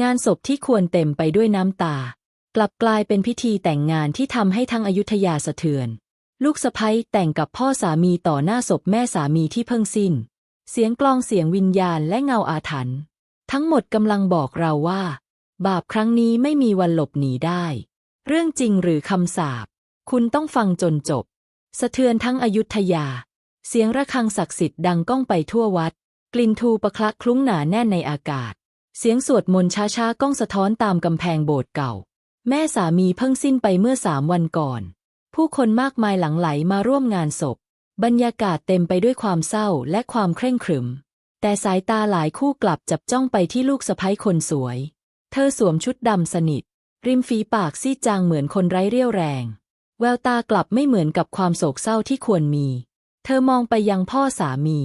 งานศพที่ควรเต็มไปด้วยน้ำตา กลับกลายเป็นพิธีแต่งงานที่ทำให้ทั้งอยุธยาสะเทือน ลูกสะใภ้แต่งกับพ่อสามีต่อหน้าศพแม่สามีที่เพิ่งสิ้น เสียงกลองเสียงวิญญาณและเงาอาถรรพ์ทั้งหมดกำลังบอกเราว่า บาปครั้งนี้ไม่มีวันหลบหนีได้ เรื่องจริงหรือคำสาปคุณต้องฟังจนจบ สะเทือนทั้งอยุธยา เสียงระฆังศักดิ์สิทธิ์ดังก้องไปทั่ววัด กลิ่นทูปะคละคลุ้งหนาแน่นในอากาศ เสียงสวดมนต์ช้าๆ ก้องสะท้อนตามกำแพงโบสถ์เก่า แม่สามีเพิ่งสิ้นไปเมื่อสามวันก่อน ผู้คนมากมายหลั่งไหลมาร่วมงานศพ บรรยากาศเต็มไปด้วยความเศร้าและความเคร่งขรึม แต่สายตาหลายคู่กลับจับจ้องไปที่ลูกสะใภ้คนสวย เธอสวมชุดดำสนิท ริมฝีปากซีดจางเหมือนคนไร้เรี่ยวแรง แววตากลับไม่เหมือนกับความโศกเศร้าที่ควรมี เธอมองไปยังพ่อสามี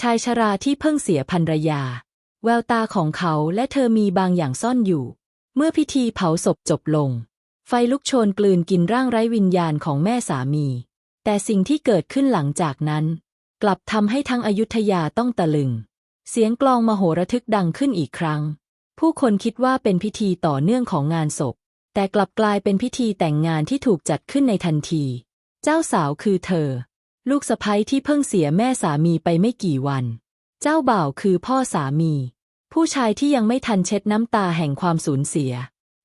ชายชราที่เพิ่งเสียภรรยา แววตาของเขาและเธอมีบางอย่างซ่อนอยู่ เมื่อพิธีเผาศพจบลง ไฟลุกโชนกลืนกินร่างไร้วิญญาณของแม่สามี แต่สิ่งที่เกิดขึ้นหลังจากนั้น กลับทำให้ทั้งอยุธยาต้องตะลึง เสียงกลองมโหระทึกดังขึ้นอีกครั้ง ผู้คนคิดว่าเป็นพิธีต่อเนื่องของงานศพ แต่กลับกลายเป็นพิธีแต่งงานที่ถูกจัดขึ้นในทันที เจ้าสาวคือเธอ ลูกสะใภ้ที่เพิ่งเสียแม่สามีไปไม่กี่วัน เจ้าบ่าวคือพ่อสามี ผู้ชายที่ยังไม่ทันเช็ดน้ำตาแห่งความสูญเสีย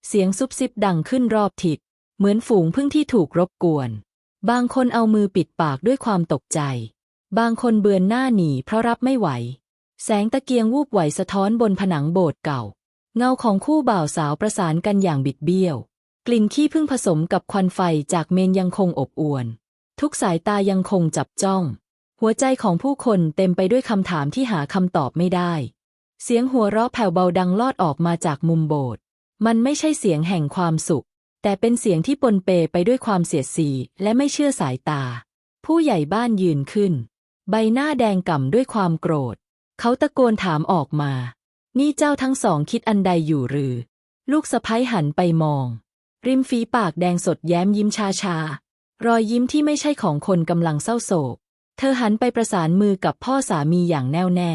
เสียงซุบซิบดังขึ้นรอบทิศเหมือนฝูงพึ่งที่ถูกรบกวน บางคนเอามือปิดปากด้วยความตกใจ บางคนเบือนหน้าหนีเพราะรับไม่ไหว แสงตะเกียงวูบไหวสะท้อนบนผนังโบสถ์เก่า เงาของคู่บ่าวสาวประสานกันอย่างบิดเบี้ยว กลิ่นขี้ผึ้งผสมกับควันไฟจากเมนยังคงอบอวนทุกสายตายังคงจับจ้อง หัวใจของผู้คนเต็มไปด้วยคำถามที่หาคำตอบไม่ได้ เสียงหัวเราะแผ่วเบาดังลอดออกมาจากมุมโบสถ์ มันไม่ใช่เสียงแห่งความสุข แต่เป็นเสียงที่ปนเปไปด้วยความเสียดสีและไม่เชื่อสายตา ผู้ใหญ่บ้านยืนขึ้น ใบหน้าแดงก่ำด้วยความโกรธ เขาตะโกนถามออกมา นี่เจ้าทั้งสองคิดอันใดอยู่หรือ ลูกสะพ้ยหันไปมอง ริมฝีปากแดงสดแย้มยิ้มชาชารอยยิ้มที่ไม่ใช่ของคนกำลังเศร้าโศก เธอหันไปประสานมือกับพ่อสามีอย่างแน่วแน่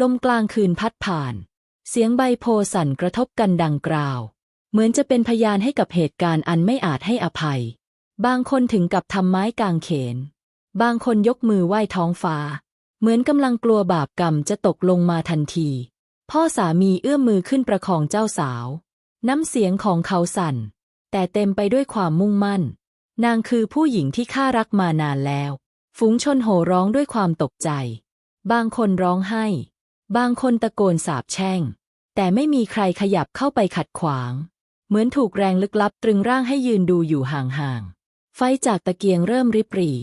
ลมกลางคืนพัดผ่าน เสียงใบโพสั่นกระทบกันดังกราว เหมือนจะเป็นพยานให้กับเหตุการณ์อันไม่อาจให้อภัย บางคนถึงกับทำไม้กางเขน บางคนยกมือไหว้ท้องฟ้า เหมือนกำลังกลัวบาปกรรมจะตกลงมาทันที พ่อสามีเอื้อมมือขึ้นประคองเจ้าสาว น้ำเสียงของเขาสั่น แต่เต็มไปด้วยความมุ่งมั่น นางคือผู้หญิงที่ข้ารักมานานแล้ว ฝูงชนโห่ร้องด้วยความตกใจ บางคนร้องไห้ บางคนตะโกนสาบแช่ง แต่ไม่มีใครขยับเข้าไปขัดขวาง เหมือนถูกแรงลึกลับตรึงร่างให้ยืนดูอยู่ห่างๆ ไฟจากตะเกียงเริ่มริบหรี่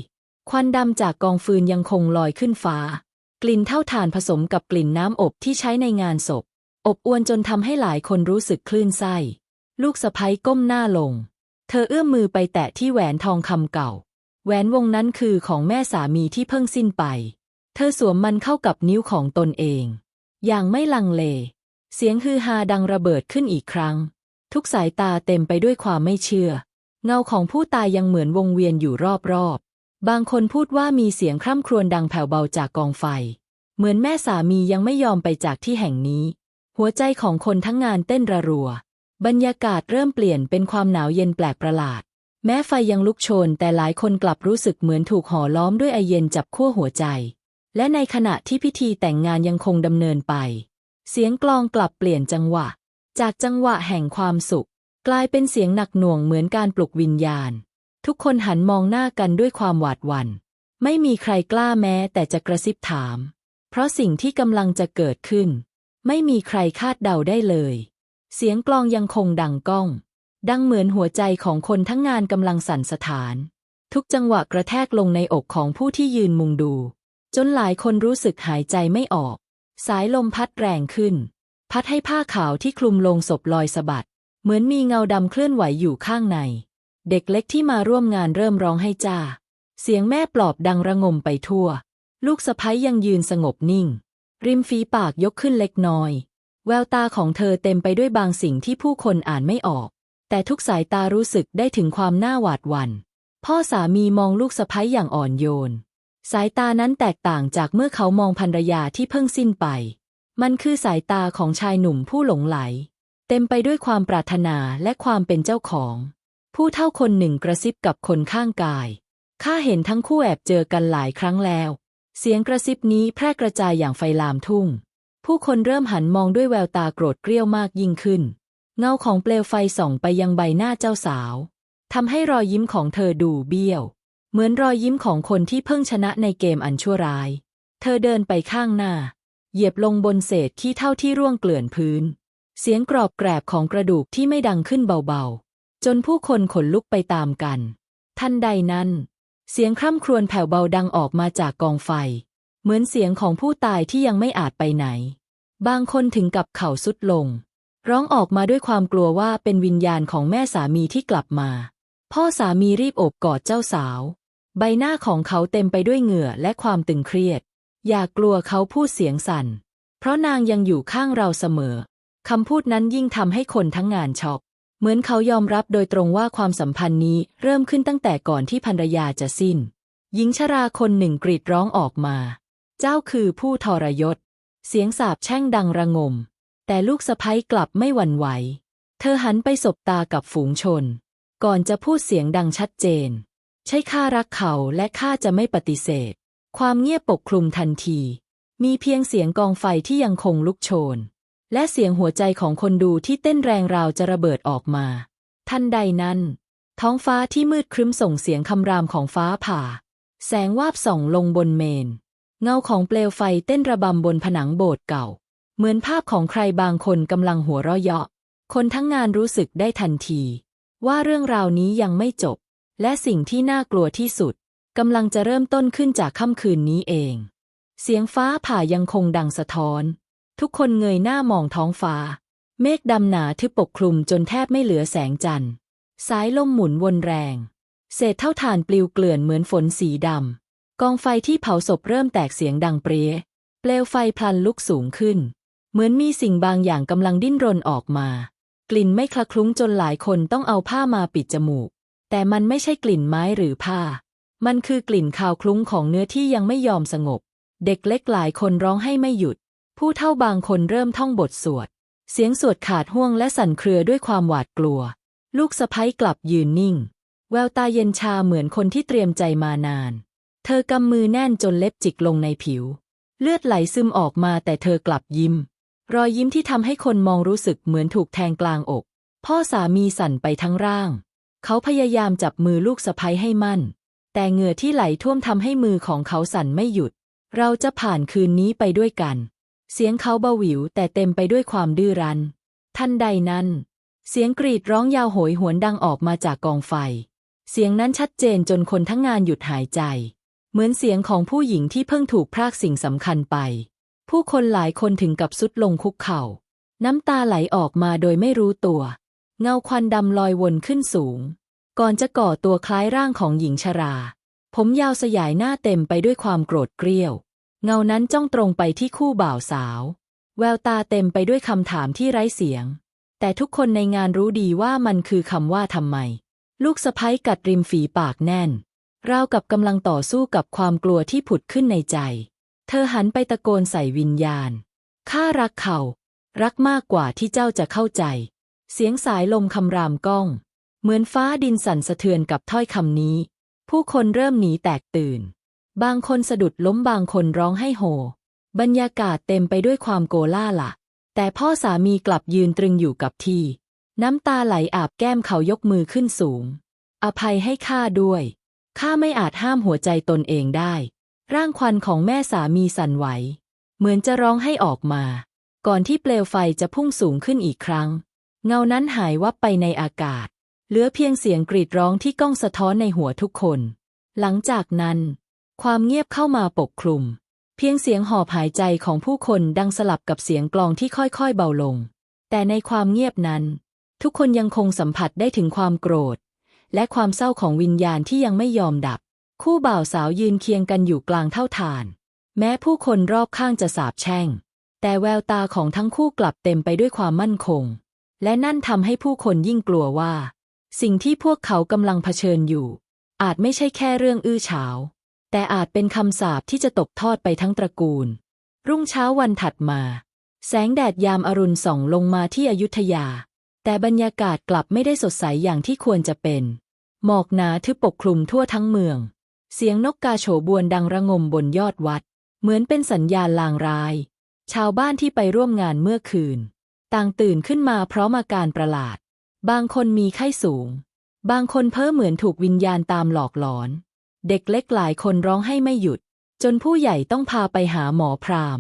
ควันดำจากกองฟืนยังคงลอยขึ้นฟ้า กลิ่นเท่าถ่านผสมกับกลิ่นน้ำอบที่ใช้ในงานศพ อบอวนจนทำให้หลายคนรู้สึกคลื่นไส้ ลูกสะพ้ยก้มหน้าลง เธอเอื้อมมือไปแตะที่แหวนทองคำเก่า แหวนวงนั้นคือของแม่สามีที่เพิ่งสิ้นไป เธอสวมมันเข้ากับนิ้วของตนเอง อย่างไม่ลังเล เสียงฮือฮาดังระเบิดขึ้นอีกครั้ง ทุกสายตาเต็มไปด้วยความไม่เชื่อ เงาของผู้ตายยังเหมือนวงเวียนอยู่รอบๆ บางคนพูดว่ามีเสียงคร่ำครวญดังแผ่วเบาจากกองไฟ เหมือนแม่สามียังไม่ยอมไปจากที่แห่งนี้ หัวใจของคนทั้งงานเต้นระรัว บรรยากาศเริ่มเปลี่ยนเป็นความหนาวเย็นแปลกประหลาด แม้ไฟยังลุกโชน แต่หลายคนกลับรู้สึกเหมือนถูกห่อล้อมด้วยไอเย็นจับขั้วหัวใจ และในขณะที่พิธีแต่งงานยังคงดำเนินไป เสียงกลองกลับเปลี่ยนจังหวะ จากจังหวะแห่งความสุข กลายเป็นเสียงหนักหน่วงเหมือนการปลุกวิญญาณ ทุกคนหันมองหน้ากันด้วยความหวาดหวัน่น ไม่มีใครกล้าแม้แต่จะกระซิบถาม เพราะสิ่งที่กำลังจะเกิดขึ้น ไม่มีใครคาดเดาได้เลย เสียงกลองยังคงดังก้อง ดังเหมือนหัวใจของคนทั้งงานกำลังสั่นสะท้าน ทุกจังหวะกระแทกลงในอกของผู้ที่ยืนมุงดู จนหลายคนรู้สึกหายใจไม่ออก สายลมพัดแรงขึ้น พัดให้ผ้าขาวที่คลุมลงศพลอยสะบัด เหมือนมีเงาดำเคลื่อนไหวอยู่ข้างใน เด็กเล็กที่มาร่วมงานเริ่มร้องให้จ้า เสียงแม่ปลอบดังระงมไปทั่ว ลูกสะพ้ยยังยืนสงบนิ่ง ริมฝีปากยกขึ้นเล็กน้อย แววตาของเธอเต็มไปด้วยบางสิ่งที่ผู้คนอ่านไม่ออก แต่ทุกสายตารู้สึกได้ถึงความน่าหวาดหวัน่น พ่อสามีมองลูกสะพ้ยอย่างอ่อนโยน สายตานั้นแตกต่างจากเมื่อเขามองภรรยาที่เพิ่งสิ้นไป มันคือสายตาของชายหนุ่มผู้หลงไหล เต็มไปด้วยความปรารถนาและความเป็นเจ้าของ ผู้เท่าคนหนึ่งกระซิบกับคนข้างกายข้าเห็นทั้งคู่แอบเจอกันหลายครั้งแล้ว เสียงกระซิบนี้แพร่กระจายอย่างไฟลามทุ่ง ผู้คนเริ่มหันมองด้วยแววตาโกรธเกรี้ยวมากยิ่งขึ้น เงาของเปลวไฟส่องไปยังใบหน้าเจ้าสาวทำให้รอยยิ้มของเธอดูเบี้ยว เหมือนรอยยิ้มของคนที่เพิ่งชนะในเกมอันชั่วร้าย เธอเดินไปข้างหน้า เหยียบลงบนเศษขี้เท่าที่ร่วงเกลื่อนพื้น เสียงกรอบแกรบของกระดูกที่ไม่ดังขึ้นเบาๆ จนผู้คนขนลุกไปตามกัน ทันใดนั้น เสียงคร่ำครวญแผ่วเบาดังออกมาจากกองไฟ เหมือนเสียงของผู้ตายที่ยังไม่อาจไปไหน บางคนถึงกับเข่าสุดลง ร้องออกมาด้วยความกลัวว่าเป็นวิญญาณของแม่สามีที่กลับมา พ่อสามีรีบโอบกอดเจ้าสาว ใบหน้าของเขาเต็มไปด้วยเหงื่อและความตึงเครียด อย่ากลัวเขาพูดเสียงสั่น เพราะนางยังอยู่ข้างเราเสมอ คำพูดนั้นยิ่งทำให้คนทั้งงานช็อก เหมือนเขายอมรับโดยตรงว่าความสัมพันธ์นี้เริ่มขึ้นตั้งแต่ก่อนที่ภรรยาจะสิ้น หญิงชราคนหนึ่งกรีดร้องออกมา เจ้าคือผู้ทรยศ เสียงสาบแช่งดังระงม แต่ลูกสะพ้ยกลับไม่หวั่นไหว เธอหันไปสบตากับฝูงชน ก่อนจะพูดเสียงดังชัดเจน ใช่ข้ารักเขาและข้าจะไม่ปฏิเสธ ความเงียบปกคลุมทันที มีเพียงเสียงกองไฟที่ยังคงลุกโชน และเสียงหัวใจของคนดูที่เต้นแรงราวจะระเบิดออกมา ทันใดนั้น ท้องฟ้าที่มืดครึ้มส่งเสียงคำรามของฟ้าผ่า แสงวาบส่องลงบนเมน เงาของเปลวไฟเต้นระบำบนผนังโบสถ์เก่า เหมือนภาพของใครบางคนกำลังหัวเราะเยาะ คนทั้งงานรู้สึกได้ทันที ว่าเรื่องราวนี้ยังไม่จบ และสิ่งที่น่ากลัวที่สุดกำลังจะเริ่มต้นขึ้นจากค่ำคืนนี้เอง เสียงฟ้าผ่ายังคงดังสะท้อน ทุกคนเงยหน้ามองท้องฟ้า เมฆดำหนาทึบปกคลุมจนแทบไม่เหลือแสงจันทร์ สายลมหมุนวนแรง เศษเท่าฐานปลิวเกลื่อนเหมือนฝนสีดำกองไฟที่เผาศพเริ่มแตกเสียงดังเปรี้ยเปลวไฟพลันลุกสูงขึ้น เหมือนมีสิ่งบางอย่างกำลังดิ้นรนออกมา กลิ่นไม่คละคลุ้งจนหลายคนต้องเอาผ้ามาปิดจมูก แต่มันไม่ใช่กลิ่นไม้หรือผ้า มันคือกลิ่นคาวคลุ้งของเนื้อที่ยังไม่ยอมสงบ เด็กเล็กหลายคนร้องให้ไม่หยุด ผู้เฒ่าบางคนเริ่มท่องบทสวด เสียงสวดขาดห่วงและสั่นเครือด้วยความหวาดกลัว ลูกสะพ้ยกลับยืนนิ่ง แววตาเย็นชาเหมือนคนที่เตรียมใจมานาน เธอกำมือแน่นจนเล็บจิกลงในผิว เลือดไหลซึมออกมาแต่เธอกลับยิ้ม รอยยิ้มที่ทำให้คนมองรู้สึกเหมือนถูกแทงกลางอก พ่อสามีสั่นไปทั้งร่าง เขาพยายามจับมือลูกสะพ้ยให้มั่น แต่เหงื่อที่ไหลท่วมทำให้มือของเขาสั่นไม่หยุด เราจะผ่านคืนนี้ไปด้วยกัน เสียงเขาเบาหวิวแต่เต็มไปด้วยความดื้อรั้น ทันใดนั้น เสียงกรีดร้องยาวโหยหวนดังออกมาจากกองไฟ เสียงนั้นชัดเจนจนคนทั้งงานหยุดหายใจ เหมือนเสียงของผู้หญิงที่เพิ่งถูกพรากสิ่งสำคัญไป ผู้คนหลายคนถึงกับสุดลงคุกเข่า น้ำตาไหลออกมาโดยไม่รู้ตัว เงาควันดำลอยวนขึ้นสูง ก่อนจะก่อตัวคล้ายร่างของหญิงชรา ผมยาวสยายหน้าเต็มไปด้วยความโกรธเกรี้ยว เงานั้นจ้องตรงไปที่คู่บ่าวสาว แววตาเต็มไปด้วยคำถามที่ไร้เสียง แต่ทุกคนในงานรู้ดีว่ามันคือคำว่าทำไม ลูกสะพ้ยกัดริมฝีปากแน่นราวกับกำลังต่อสู้กับความกลัวที่ผุดขึ้นในใจ เธอหันไปตะโกนใส่วิญญาณ ข้ารักเขา รักมากกว่าที่เจ้าจะเข้าใจ เสียงสายลมคำรามก้อง เหมือนฟ้าดินสั่นสะเทือนกับถ้อยคำนี้ ผู้คนเริ่มหนีแตกตื่น บางคนสะดุดล้มบางคนร้องให้โฮบรรยากาศเต็มไปด้วยความโกล่าละแต่พ่อสามีกลับยืนตรึงอยู่กับที่ น้ำตาไหลอาบแก้มเขายกมือขึ้นสูง อภัยให้ข้าด้วย ข้าไม่อาจห้ามหัวใจตนเองได้ ร่างควันของแม่สามีสั่นไหว เหมือนจะร้องให้ออกมา ก่อนที่เปลวไฟจะพุ่งสูงขึ้นอีกครั้ง เงานั้นหายวับไปในอากาศ เหลือเพียงเสียงกรีดร้องที่ก้องสะท้อนในหัวทุกคน หลังจากนั้น ความเงียบเข้ามาปกคลุม เพียงเสียงหอบหายใจของผู้คนดังสลับกับเสียงกลองที่ค่อยๆเบาลง แต่ในความเงียบนั้น ทุกคนยังคงสัมผัสได้ถึงความโกรธ และความเศร้าของวิญญาณที่ยังไม่ยอมดับ คู่บ่าวสาวยืนเคียงกันอยู่กลางเท่าฐาน แม้ผู้คนรอบข้างจะสาบแช่ง แต่แววตาของทั้งคู่กลับเต็มไปด้วยความมั่นคง และนั่นทำให้ผู้คนยิ่งกลัวว่า สิ่งที่พวกเขากำลังเผชิญอยู่ อาจไม่ใช่แค่เรื่องอื้อฉาว แต่อาจเป็นคำสาปที่จะตกทอดไปทั้งตระกูล รุ่งเช้าวันถัดมา แสงแดดยามอรุณส่องลงมาที่อยุธยา แต่บรรยากาศกลับไม่ได้สดใสอย่างที่ควรจะเป็น หมอกหนาทึบปกคลุมทั่วทั้งเมือง เสียงนกกาโฉบวนดังระงมบนยอดวัด เหมือนเป็นสัญญาณลางร้าย ชาวบ้านที่ไปร่วมงานเมื่อคืน ต่างตื่นขึ้นมาเพราะอาการประหลาด บางคนมีไข้สูง บางคนเพ้อเหมือนถูกวิญญาณตามหลอกหลอน เด็กเล็กหลายคนร้องให้ไม่หยุด จนผู้ใหญ่ต้องพาไปหาหมอพราม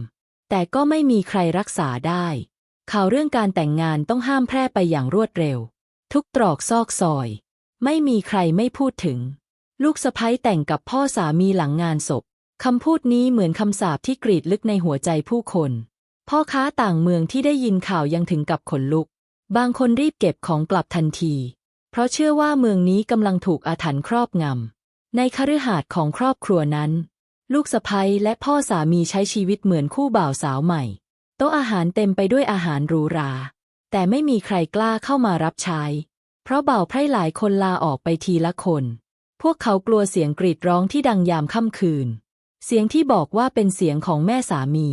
แต่ก็ไม่มีใครรักษาได้ ข่าวเรื่องการแต่งงานต้องห้ามแพร่ไปอย่างรวดเร็ว ทุกตรอกซอกซอย ไม่มีใครไม่พูดถึง ลูกสะพ้ยแต่งกับพ่อสามีหลังงานศพ คำพูดนี้เหมือนคำสาปที่กรีดลึกในหัวใจผู้คน พ่อค้าต่างเมืองที่ได้ยินข่าวยังถึงกับขนลุก บางคนรีบเก็บของกลับทันที เพราะเชื่อว่าเมืองนี้กำลังถูกอาถรรพ์ครอบงำ ในคฤหาสน์ของครอบครัวนั้น ลูกสะพ้ยและพ่อสามีใช้ชีวิตเหมือนคู่บ่าวสาวใหม่ โต๊ะอาหารเต็มไปด้วยอาหารหรูหรา แต่ไม่มีใครกล้าเข้ามารับใช้ เพราะบ่าวไพร่หลายคนลาออกไปทีละคน พวกเขากลัวเสียงกรีดร้องที่ดังยามค่ำคืน เสียงที่บอกว่าเป็นเสียงของแม่สามี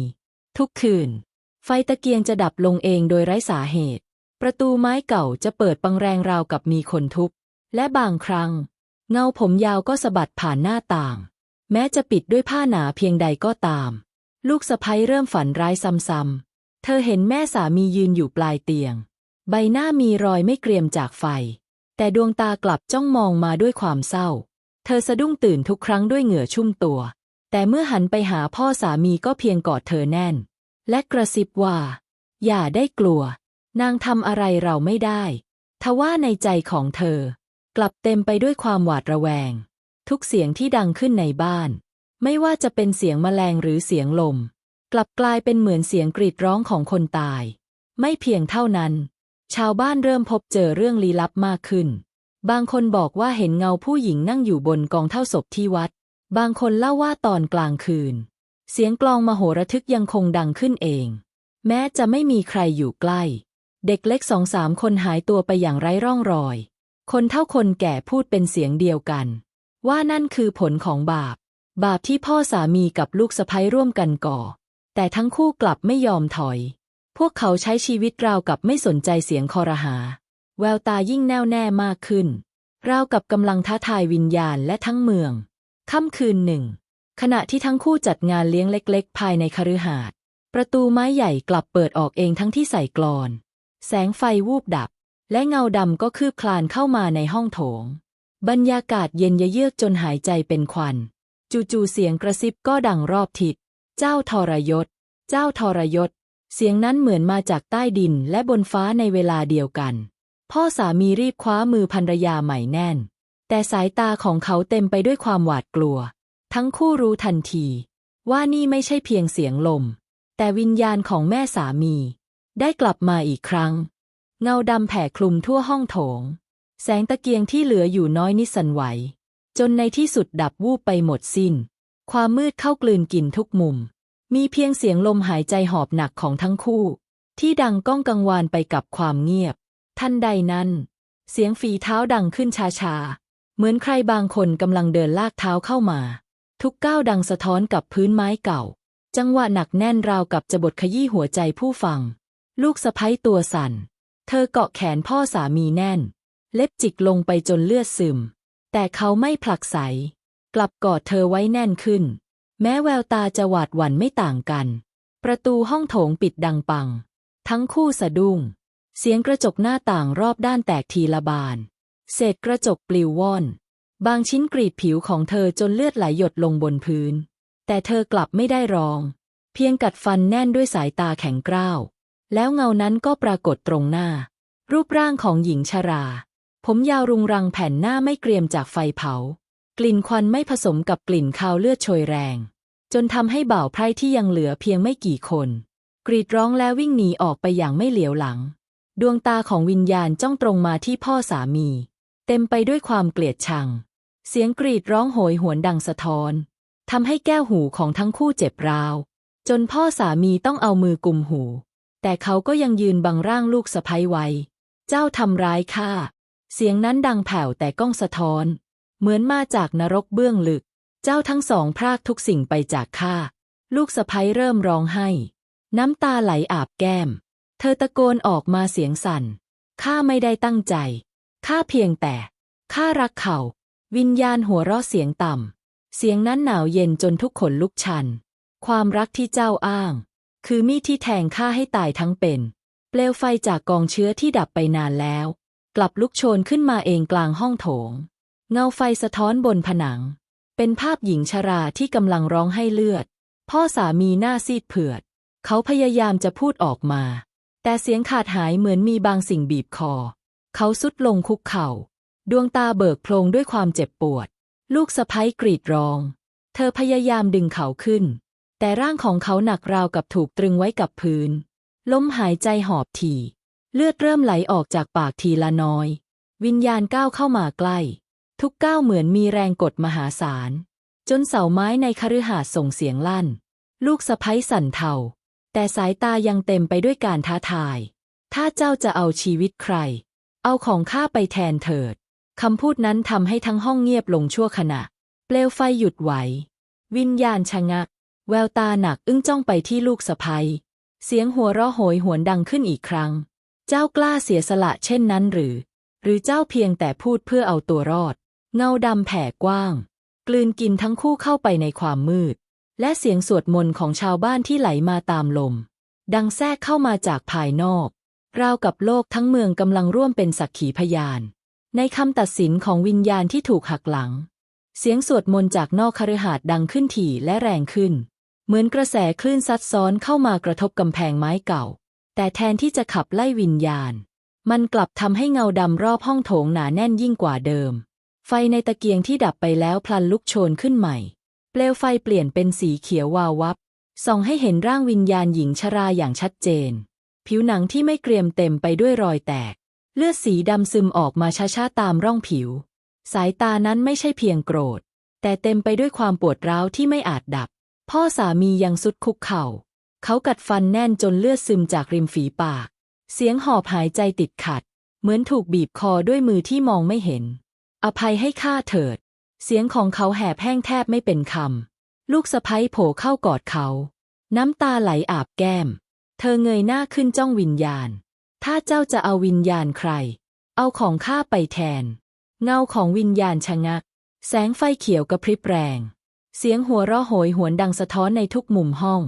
ทุกคืน ไฟตะเกียงจะดับลงเองโดยไร้สาเหตุ ประตูไม้เก่าจะเปิดปังแรงราวกับมีคนทุบและบางครั้ง เงาผมยาวก็สะบัดผ่านหน้าต่าง แม้จะปิดด้วยผ้าหนาเพียงใดก็ตาม ลูกสะพ้ยเริ่มฝันร้ายซ้ำๆเธอเห็นแม่สามียืนอยู่ปลายเตียง ใบหน้ามีรอยไม่เกรียมจากไฟ แต่ดวงตากลับจ้องมองมาด้วยความเศร้า เธอสะดุ้งตื่นทุกครั้งด้วยเหงื่อชุ่มตัว แต่เมื่อหันไปหาพ่อสามีก็เพียงกอดเธอแน่น และกระซิบว่า อย่าได้กลัว นางทำอะไรเราไม่ได้ ทว่าในใจของเธอ กลับเต็มไปด้วยความหวาดระแวง ทุกเสียงที่ดังขึ้นในบ้าน ไม่ว่าจะเป็นเสียงแมลงหรือเสียงลม กลับกลายเป็นเหมือนเสียงกรีดร้องของคนตาย ไม่เพียงเท่านั้น ชาวบ้านเริ่มพบเจอเรื่องลี้ลับมากขึ้น บางคนบอกว่าเห็นเงาผู้หญิงนั่งอยู่บนกองเท่าศพที่วัด บางคนเล่าว่าตอนกลางคืน เสียงกลองมโหระทึกยังคงดังขึ้นเอง แม้จะไม่มีใครอยู่ใกล้ เด็กเล็กสองสามคนหายตัวไปอย่างไร้ร่องรอย คนเท่าคนแก่พูดเป็นเสียงเดียวกัน ว่านั่นคือผลของบาป บาปที่พ่อสามีกับลูกสะใภ้ร่วมกันก่อ แต่ทั้งคู่กลับไม่ยอมถอย พวกเขาใช้ชีวิตราวกับไม่สนใจเสียงคอรหา แววตายิ่งแน่วแน่มากขึ้น ราวกับกำลังท้าทายวิญญาณและทั้งเมือง ค่ำคืนหนึ่ง ขณะที่ทั้งคู่จัดงานเลี้ยงเล็ก ๆ ภายในคฤหาสน์ประตูไม้ใหญ่กลับเปิดออกเองทั้งที่ใส่กลอน แสงไฟวูบดับ และเงาดำก็คืบคลานเข้ามาในห้องโถง บรรยากาศเย็นเยือกจนหายใจเป็นควัน จู่ๆเสียงกระซิบก็ดังรอบทิศเจ้าทรยศ เจ้าทรยศ เสียงนั้นเหมือนมาจากใต้ดินและบนฟ้าในเวลาเดียวกัน พ่อสามีรีบคว้ามือภรรยาใหม่แน่น แต่สายตาของเขาเต็มไปด้วยความหวาดกลัว ทั้งคู่รู้ทันที ว่านี่ไม่ใช่เพียงเสียงลม แต่วิญญาณของแม่สามี ได้กลับมาอีกครั้ง เงาดำแผ่คลุมทั่วห้องโถง แสงตะเกียงที่เหลืออยู่น้อยนิสันไหว จนในที่สุดดับวูบไปหมดสิ้น ความมืดเข้ากลืนกินทุกมุม มีเพียงเสียงลมหายใจหอบหนักของทั้งคู่ ที่ดังก้องกังวานไปกับความเงียบ ทันใดนั้น เสียงฝีเท้าดังขึ้นช้าๆ เหมือนใครบางคนกำลังเดินลากเท้าเข้ามา ทุกก้าวดังสะท้อนกับพื้นไม้เก่า จังหวะหนักแน่นราวกับจะบดขยี้หัวใจผู้ฟัง ลูกสะพ้ยตัวสั่น เธอเกาะแขนพ่อสามีแน่น เล็บจิกลงไปจนเลือดซึม แต่เขาไม่ผลักไส กลับกอดเธอไว้แน่นขึ้น แม้แววตาจะหวาดหวั่นไม่ต่างกัน ประตูห้องโถงปิดดังปัง ทั้งคู่สะดุ้ง เสียงกระจกหน้าต่างรอบด้านแตกทีละบาน เศษกระจกปลิวว่อน บางชิ้นกรีดผิวของเธอจนเลือดไหลหยดลงบนพื้น แต่เธอกลับไม่ได้ร้อง เพียงกัดฟันแน่นด้วยสายตาแข็งกร้าว แล้วเงานั้นก็ปรากฏตรงหน้า รูปร่างของหญิงชรา ผมยาวรุงรังแผ่นหน้าไม่เกรียมจากไฟเผา กลิ่นควันไม่ผสมกับกลิ่นคาวเลือดโชยแรง จนทำให้บ่าวไพร่ที่ยังเหลือเพียงไม่กี่คน กรีดร้องแล้ววิ่งหนีออกไปอย่างไม่เหลียวหลัง ดวงตาของวิญญาณจ้องตรงมาที่พ่อสามี เต็มไปด้วยความเกลียดชัง เสียงกรีดร้องโหยหวนดังสะท้อนทำให้แก้วหูของทั้งคู่เจ็บราว จนพ่อสามีต้องเอามือกุมหู แต่เขาก็ยังยืนบังร่างลูกสะพ้ยไว้ เจ้าทำร้ายข้าเสียงนั้นดังแผ่วแต่ก้องสะท้อน เหมือนมาจากนรกเบื้องลึก เจ้าทั้งสองพรากทุกสิ่งไปจากข้า ลูกสะพ้ยเริ่มร้องไห้ น้ำตาไหลอาบแก้ม เธอตะโกนออกมาเสียงสั่น ข้าไม่ได้ตั้งใจ ข้าเพียงแต่ ข้ารักเขา วิญญาณหัวเราะเสียงต่ำ เสียงนั้นหนาวเย็นจนทุกขนลุกชัน ความรักที่เจ้าอ้าง คือมีดที่แทงข้าให้ตายทั้งเป็น เปลวไฟจากกองเชื้อที่ดับไปนานแล้ว กลับลุกโชนขึ้นมาเองกลางห้องโถง เงาไฟสะท้อนบนผนัง เป็นภาพหญิงชราที่กำลังร้องให้เลือด พ่อสามีหน้าซีดเผือด เขาพยายามจะพูดออกมา แต่เสียงขาดหายเหมือนมีบางสิ่งบีบคอ เขาสุดลงคุกเข่า ดวงตาเบิกโพลงด้วยความเจ็บปวด ลูกสะพ้ยกรีดร้อง เธอพยายามดึงเขาขึ้น แต่ร่างของเขาหนักราวกับถูกตรึงไว้กับพื้นล้มหายใจหอบถี่ เลือดเริ่มไหลออกจากปากทีละน้อย วิญญาณก้าวเข้ามาใกล้ ทุกก้าวเหมือนมีแรงกดมหาศาล จนเสาไม้ในคฤหาสน์ส่งเสียงลั่น ลูกสะพ้ยสั่นเทา แต่สายตายังเต็มไปด้วยการท้าทาย ถ้าเจ้าจะเอาชีวิตใคร เอาของข้าไปแทนเถิดคำพูดนั้นทำให้ทั้งห้องเงียบลงชั่วขณะ เปลวไฟหยุดไหว วิญญาณชะงัก แววตาหนักอึ้งจ้องไปที่ลูกสะพ้ยเสียงหัวเราะโหยหวนดังขึ้นอีกครั้ง เจ้ากล้าเสียสละเช่นนั้นหรือ หรือเจ้าเพียงแต่พูดเพื่อเอาตัวรอด เงาดำแผ่กว้าง กลืนกินทั้งคู่เข้าไปในความมืด และเสียงสวดมนต์ของชาวบ้านที่ไหลมาตามลม ดังแทรกเข้ามาจากภายนอก ราวกับโลกทั้งเมืองกำลังร่วมเป็นสักขีพยาน ในคำตัดสินของวิญญาณที่ถูกหักหลัง เสียงสวดมนต์จากนอกคฤหาสน์ดังขึ้นถี่และแรงขึ้น เหมือนกระแสคลื่นซัดซ้อนเข้ามากระทบกำแพงไม้เก่า แต่แทนที่จะขับไล่วิญญาณ มันกลับทำให้เงาดำรอบห้องโถงหนาแน่นยิ่งกว่าเดิม ไฟในตะเกียงที่ดับไปแล้วพลันลุกโชนขึ้นใหม่ เปลวไฟเปลี่ยนเป็นสีเขียววาววับ ส่องให้เห็นร่างวิญญาณหญิงชราอย่างชัดเจน ผิวหนังที่ไม่เกรียมเต็มไปด้วยรอยแตก เลือดสีดำซึมออกมาช้าๆตามร่องผิว สายตานั้นไม่ใช่เพียงโกรธ แต่เต็มไปด้วยความปวดร้าวที่ไม่อาจดับ พ่อสามียังสุดคุกเข่า เขากัดฟันแน่นจนเลือดซึมจากริมฝีปาก เสียงหอบหายใจติดขัด เหมือนถูกบีบคอด้วยมือที่มองไม่เห็น อภัยให้ข้าเถิด เสียงของเขาแหบแห้งแทบไม่เป็นคำ ลูกสะพ้ยโผล่เข้ากอดเขา น้ำตาไหลอาบแก้ม เธอเงยหน้าขึ้นจ้องวิญญาณ ถ้าเจ้าจะเอาวิญญาณใคร เอาของข้าไปแทน เงาของวิญญาณชะงัก แสงไฟเขียวกระพริบแรง เสียงหัวเราะโหยหวนดังสะท้อนในทุกมุมห้อง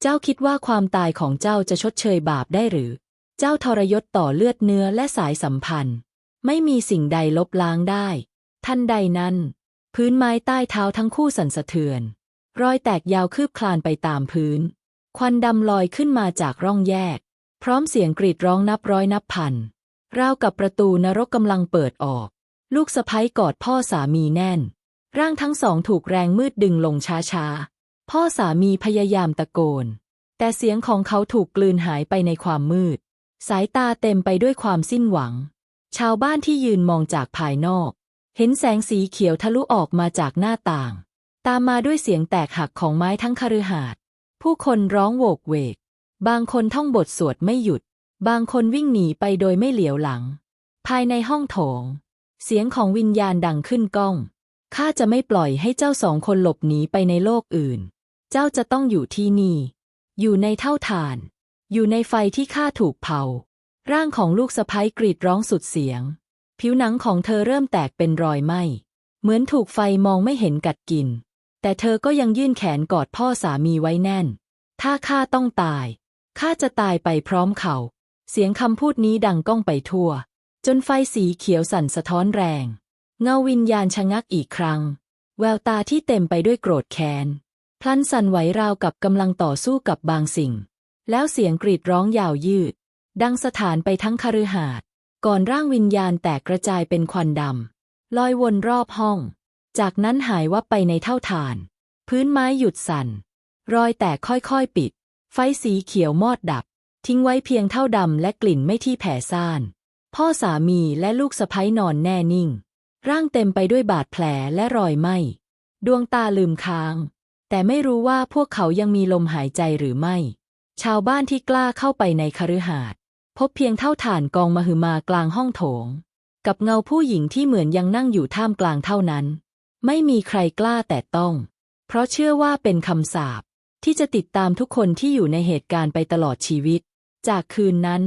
เจ้าคิดว่าความตายของเจ้าจะชดเชยบาปได้หรือ เจ้าทรยศต่อเลือดเนื้อและสายสัมพันธ์ ไม่มีสิ่งใดลบล้างได้ ทันใดนั้น พื้นไม้ใต้เท้าทั้งคู่สั่นสะเทือน รอยแตกยาวคืบคลานไปตามพื้น ควันดำลอยขึ้นมาจากร่องแยก พร้อมเสียงกรีดร้องนับร้อยนับพันราวกับประตูนรกกำลังเปิดออก ลูกสะพ้ยกอดพ่อสามีแน่น ร่างทั้งสองถูกแรงมืดดึงลงช้าๆ พ่อสามีพยายามตะโกน แต่เสียงของเขาถูกกลืนหายไปในความมืด สายตาเต็มไปด้วยความสิ้นหวัง ชาวบ้านที่ยืนมองจากภายนอก เห็นแสงสีเขียวทะลุออกมาจากหน้าต่าง ตามมาด้วยเสียงแตกหักของไม้ทั้งคฤหาสน์ผู้คนร้องโวกเวก บางคนท่องบทสวดไม่หยุด บางคนวิ่งหนีไปโดยไม่เหลียวหลัง ภายในห้องโถง เสียงของวิญญาณดังขึ้นก้อง ข้าจะไม่ปล่อยให้เจ้าสองคนหลบหนีไปในโลกอื่น เจ้าจะต้องอยู่ที่นี่ อยู่ในเท่าฐาน อยู่ในไฟที่ข้าถูกเผา ร่างของลูกสะพ้ยกรีดร้องสุดเสียง ผิวหนังของเธอเริ่มแตกเป็นรอยไหมเหมือนถูกไฟมองไม่เห็นกัดกิน แต่เธอก็ยังยื่นแขนกอดพ่อสามีไว้แน่น ถ้าข้าต้องตายข้าจะตายไปพร้อมเขา เสียงคำพูดนี้ดังก้องไปทั่ว จนไฟสีเขียวสั่นสะท้อนแรง เงาวิญญาณชะงักอีกครั้ง แววตาที่เต็มไปด้วยโกรธแค้น พลันสั่นไหวราวกับกำลังต่อสู้กับบางสิ่ง แล้วเสียงกรีดร้องยาวยืด ดังสถานไปทั้งคฤหาสน์ก่อนร่างวิญญาณแตกกระจายเป็นควันดำลอยวนรอบห้อง จากนั้นหายวับไปในเท่าฐาน พื้นไม้หยุดสั่น รอยแตกค่อยๆปิด ไฟสีเขียวมอดดับ ทิ้งไว้เพียงเท่าดำและกลิ่นไม่ที่แผ่ซ่าน พ่อสามีและลูกสะพ้ยนอนแน่นิ่ง ร่างเต็มไปด้วยบาดแผลและรอยไหม้ดวงตาลืมค้าง แต่ไม่รู้ว่าพวกเขายังมีลมหายใจหรือไม่ ชาวบ้านที่กล้าเข้าไปในคฤหาสน์ พบเพียงเท่าฐานกองมหึมากลางห้องโถง กับเงาผู้หญิงที่เหมือนยังนั่งอยู่ท่ามกลางเท่านั้น ไม่มีใครกล้าแต่ต้อง เพราะเชื่อว่าเป็นคำสาปที่จะติดตามทุกคนที่อยู่ในเหตุการณ์ไปตลอดชีวิต จากคืนนั้น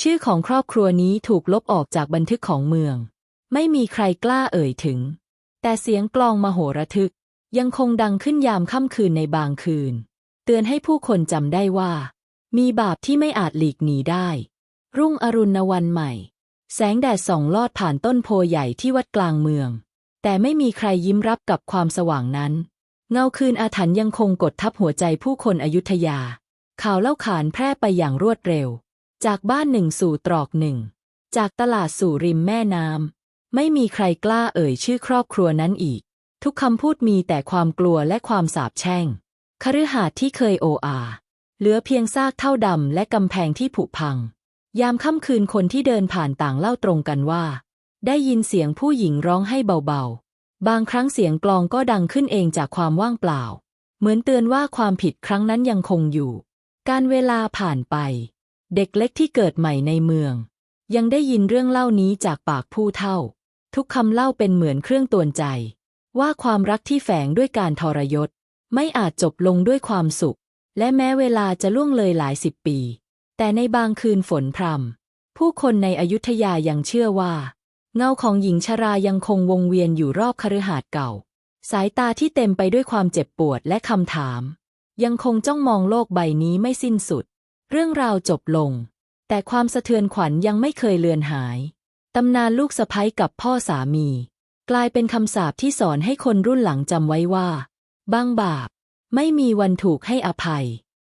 ชื่อของครอบครัวนี้ถูกลบออกจากบันทึกของเมือง ไม่มีใครกล้าเอ่ยถึง แต่เสียงกลองมโหระทึก ยังคงดังขึ้นยามค่ำคืนในบางคืน เตือนให้ผู้คนจำได้ว่า มีบาปที่ไม่อาจหลีกหนีได้ รุ่งอรุณวันใหม่ แสงแดดส่องลอดผ่านต้นโพใหญ่ที่วัดกลางเมือง แต่ไม่มีใครยิ้มรับกับความสว่างนั้น เงาคืนอาถรรพ์ยังคงกดทับหัวใจผู้คนอยุธยา ข่าวเล่าขานแพร่ไปอย่างรวดเร็ว จากบ้านหนึ่งสู่ตรอกหนึ่ง จากตลาดสู่ริมแม่น้ำไม่มีใครกล้าเอ่ยชื่อครอบครัวนั้นอีก ทุกคำพูดมีแต่ความกลัวและความสาปแช่งคฤหาสน์ที่เคยโออา เหลือเพียงซากเท่าดำและกำแพงที่ผุพัง ยามค่ำคืนคนที่เดินผ่านต่างเล่าตรงกันว่า ได้ยินเสียงผู้หญิงร้องให้เบาๆ บางครั้งเสียงกลองก็ดังขึ้นเองจากความว่างเปล่า เหมือนเตือนว่าความผิดครั้งนั้นยังคงอยู่ การเวลาผ่านไป เด็กเล็กที่เกิดใหม่ในเมือง ยังได้ยินเรื่องเล่านี้จากปากผู้เฒ่า ทุกคำเล่าเป็นเหมือนเครื่องตวนใจ ว่าความรักที่แฝงด้วยการทรยศ ไม่อาจจบลงด้วยความสุข และแม้เวลาจะล่วงเลยหลายสิบปี แต่ในบางคืนฝนพรำผู้คนในอยุธยายังเชื่อว่า เงาของหญิงชรายังคงวงเวียนอยู่รอบคฤหาสน์เก่า สายตาที่เต็มไปด้วยความเจ็บปวดและคำถาม ยังคงจ้องมองโลกใบนี้ไม่สิ้นสุด เรื่องราวจบลง แต่ความสะเทือนขวัญยังไม่เคยเลือนหายตำนานลูกสะใภ้กับพ่อสามี กลายเป็นคำสาปที่สอนให้คนรุ่นหลังจำไว้ว่าบางบาป ไม่มีวันถูกให้อภัย